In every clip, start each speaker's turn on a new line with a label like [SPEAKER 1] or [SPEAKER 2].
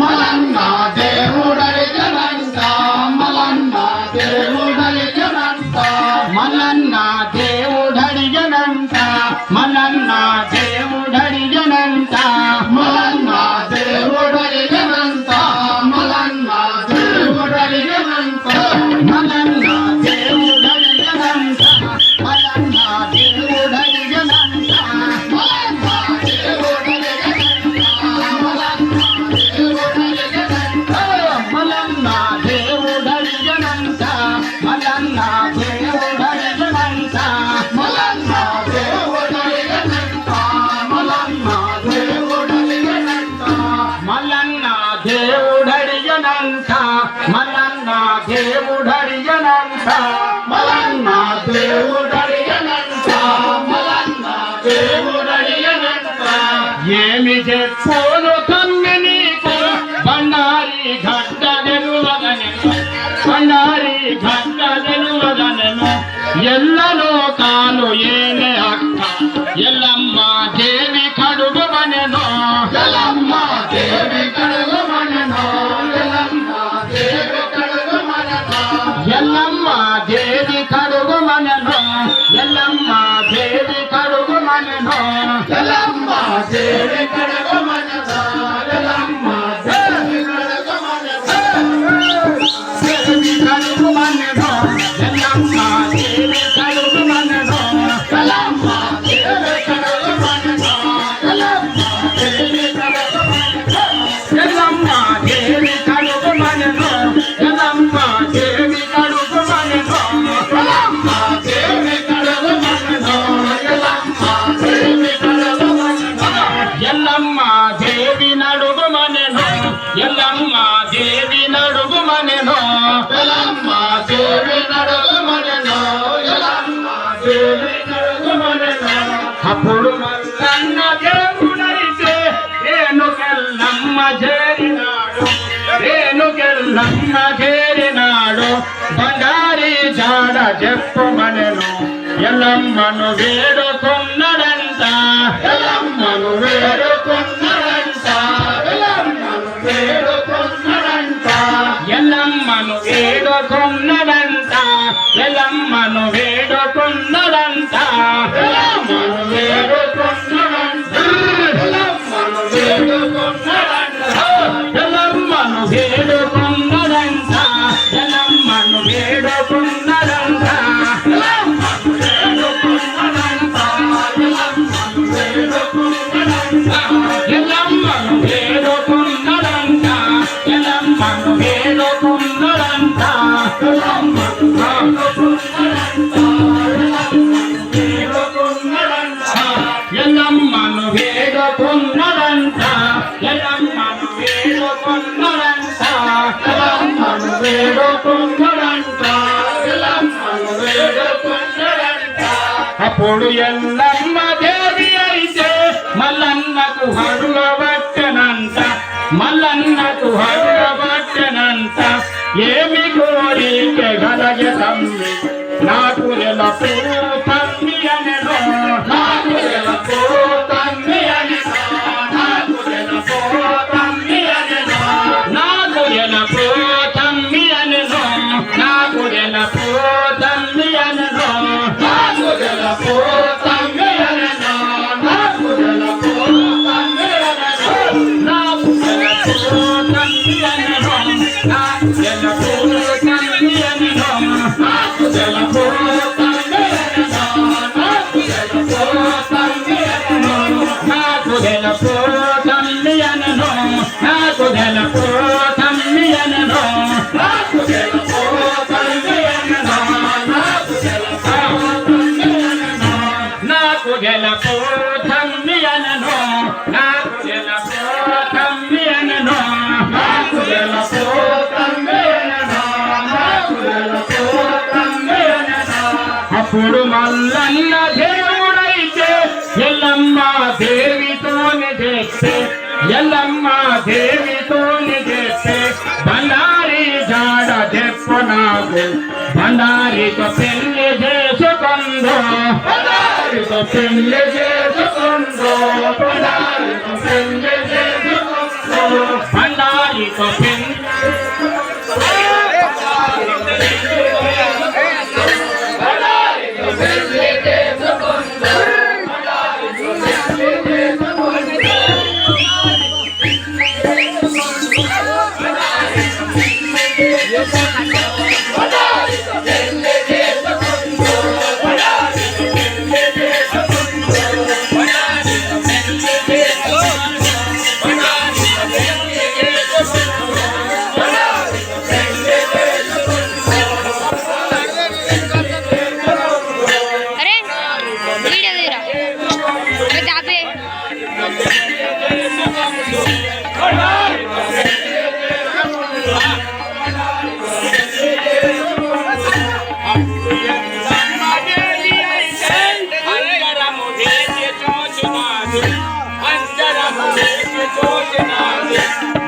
[SPEAKER 1] Mama,
[SPEAKER 2] Oh. బ్రహ్మ చేరినాడు రేణుకెళ్ళమ్మ చేరినాడు బంగారి జాడ చెప్పుమనెను ఎల్లమ్మను వేడుకున్నడంట.
[SPEAKER 1] ఎల్లమ్మను వేడు
[SPEAKER 2] সামনে না করে না খোদার কপেলে যে সুগন্ধ
[SPEAKER 1] খোদার
[SPEAKER 2] কপেলে যে
[SPEAKER 1] সুগন্ধ খোদার কপেলে
[SPEAKER 2] Yeah.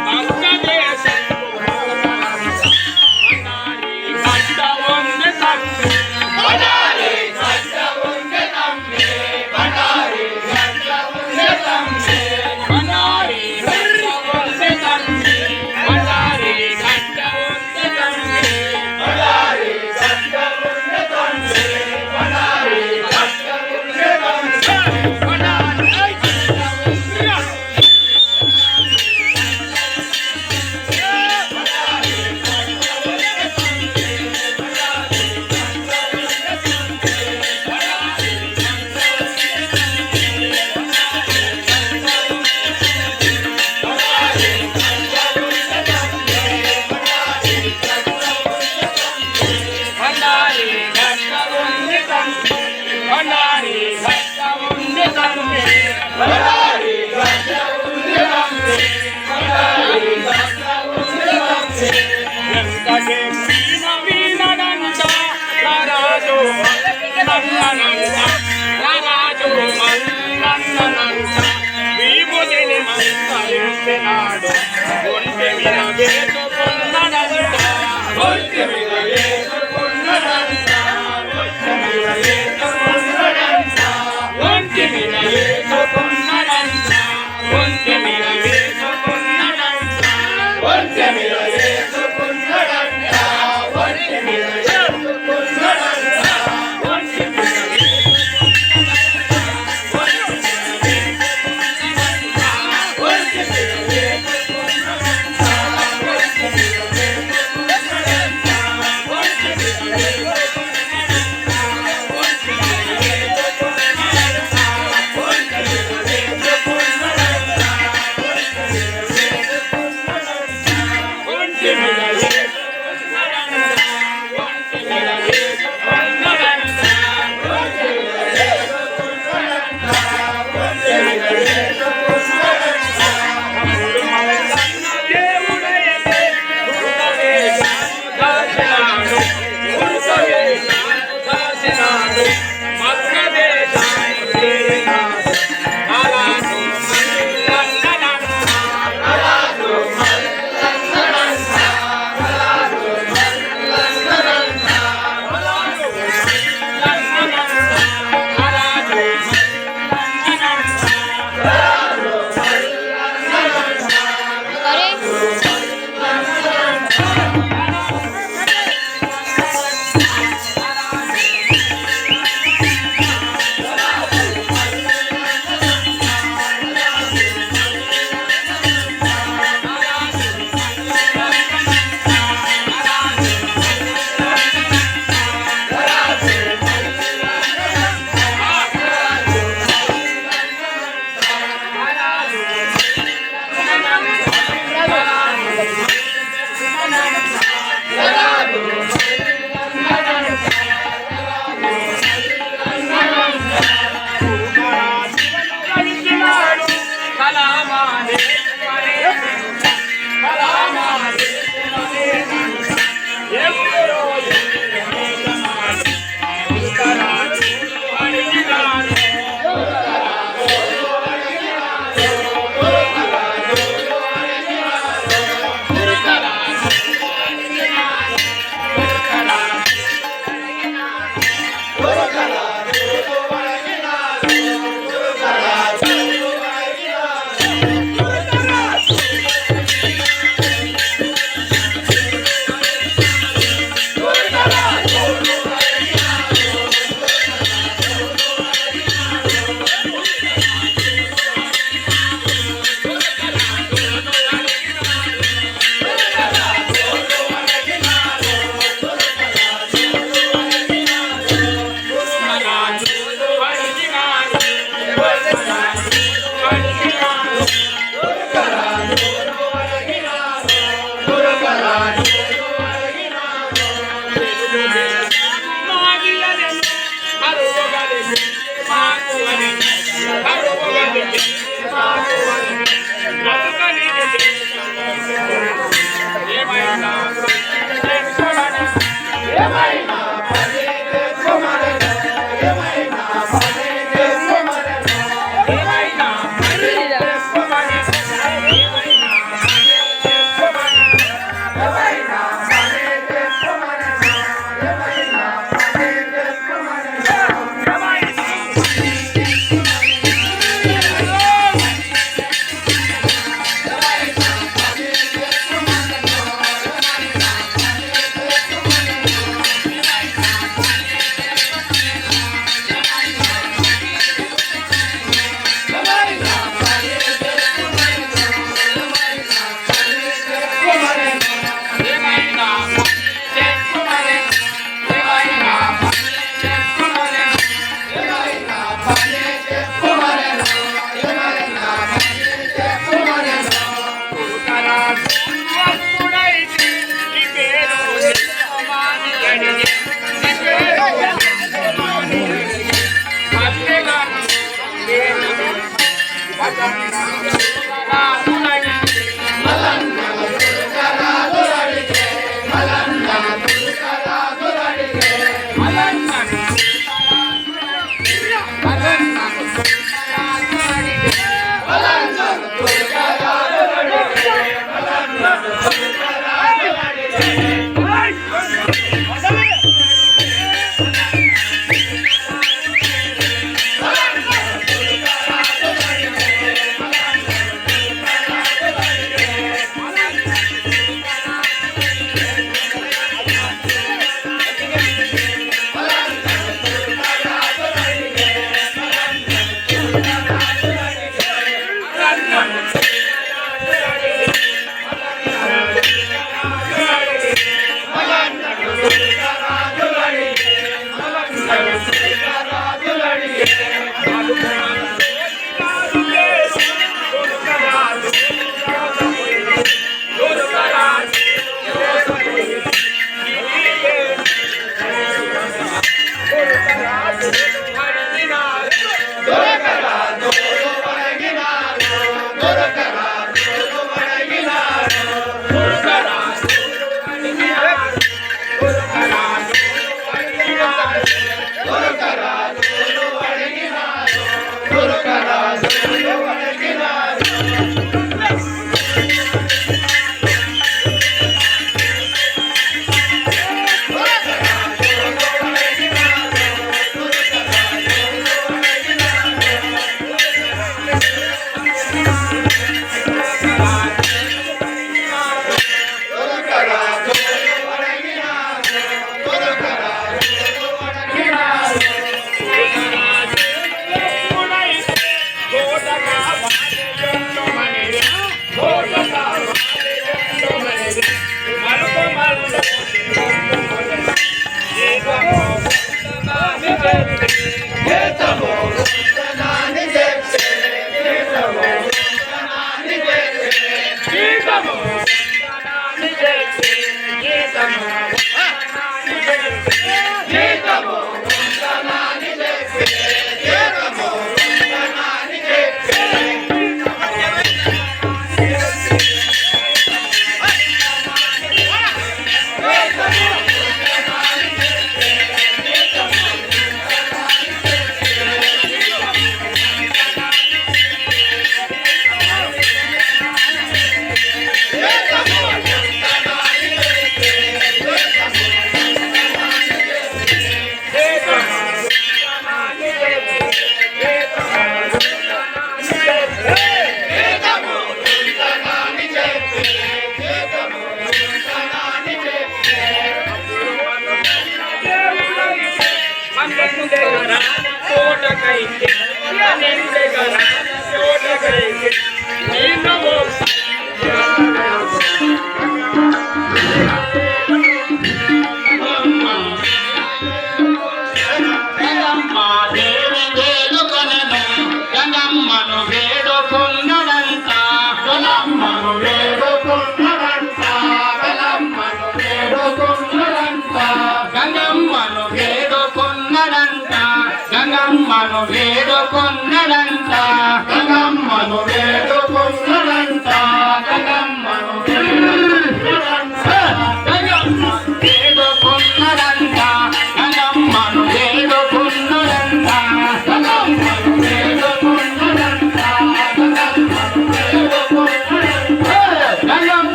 [SPEAKER 2] Give me
[SPEAKER 1] the yeah.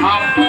[SPEAKER 2] up.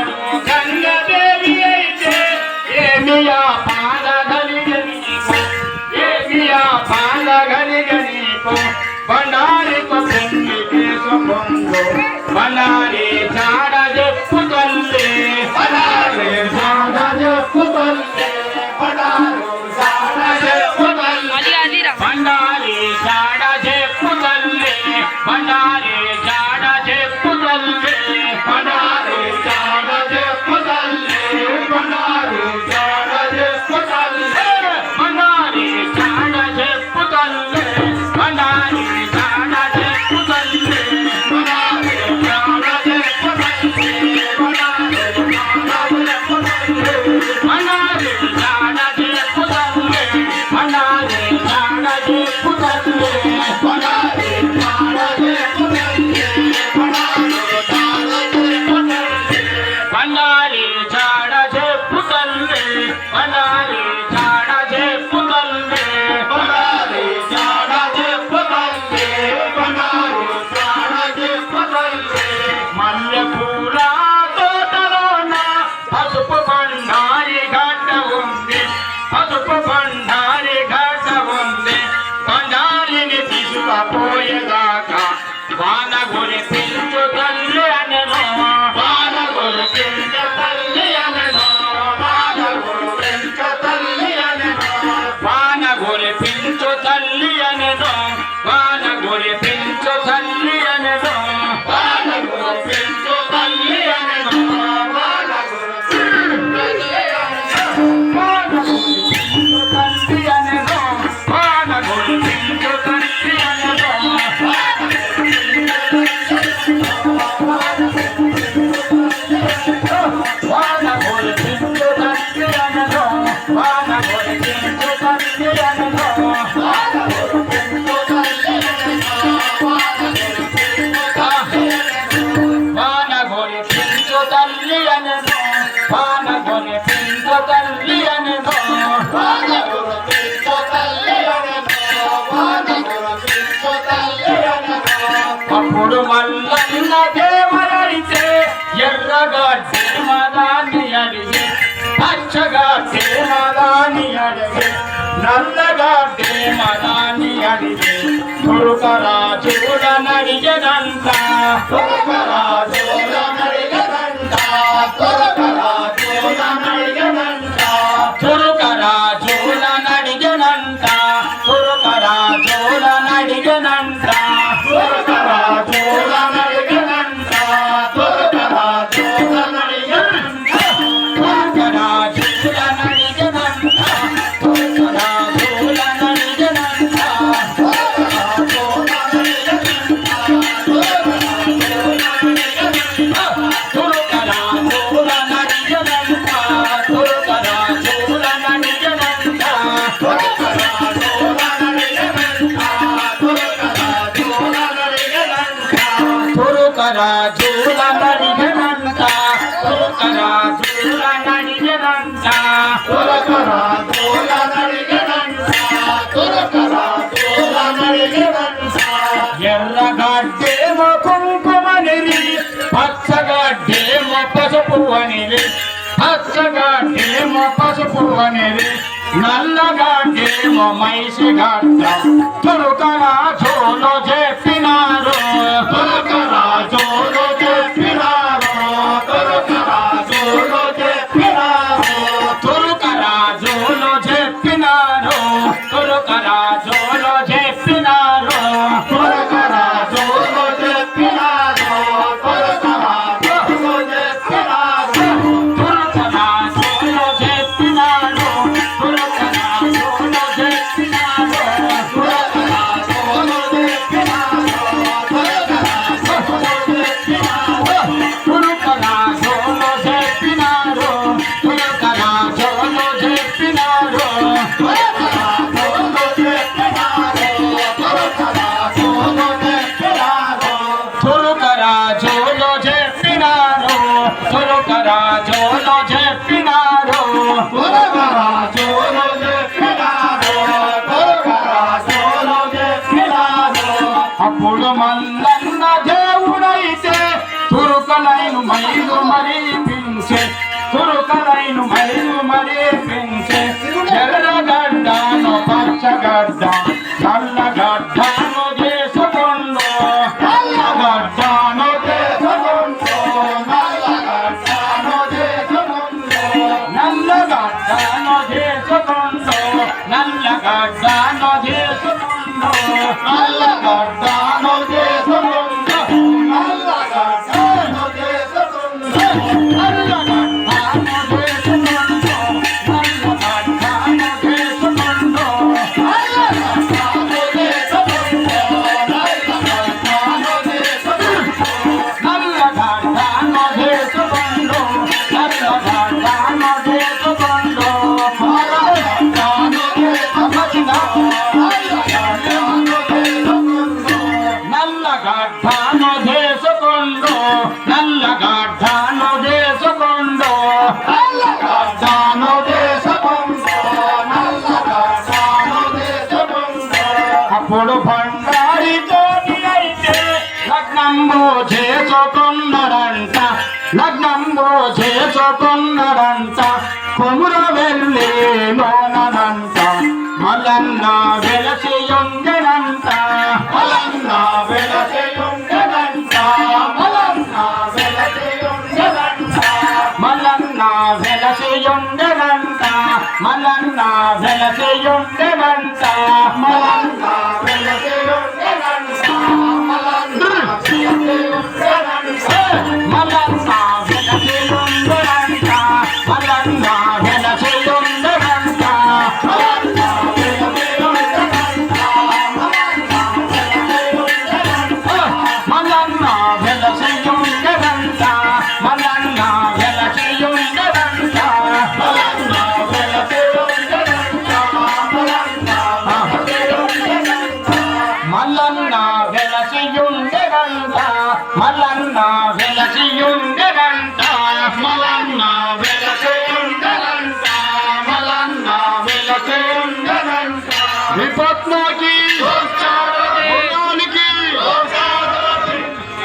[SPEAKER 2] తల్లి అనను పానగుని పింత తల్లి అనను
[SPEAKER 1] పానగుని పింత
[SPEAKER 2] ఎర్రగా తిరుమదాన్ని అడిగి పచ్చగా తిరుమదాన్ని అడిగి నల్లగా తిరుమదాన్ని అడిగి తురుకరాజుడనడిగదంతా
[SPEAKER 1] తురుకరాజుడన করো
[SPEAKER 2] ఏమో పసుపు అనేది నల్లగాకేమో మైసి గడ్డ తురుక రాజోలో చెప్పినారు.
[SPEAKER 1] తురుక రాజోలో
[SPEAKER 2] No. జయం జమంతా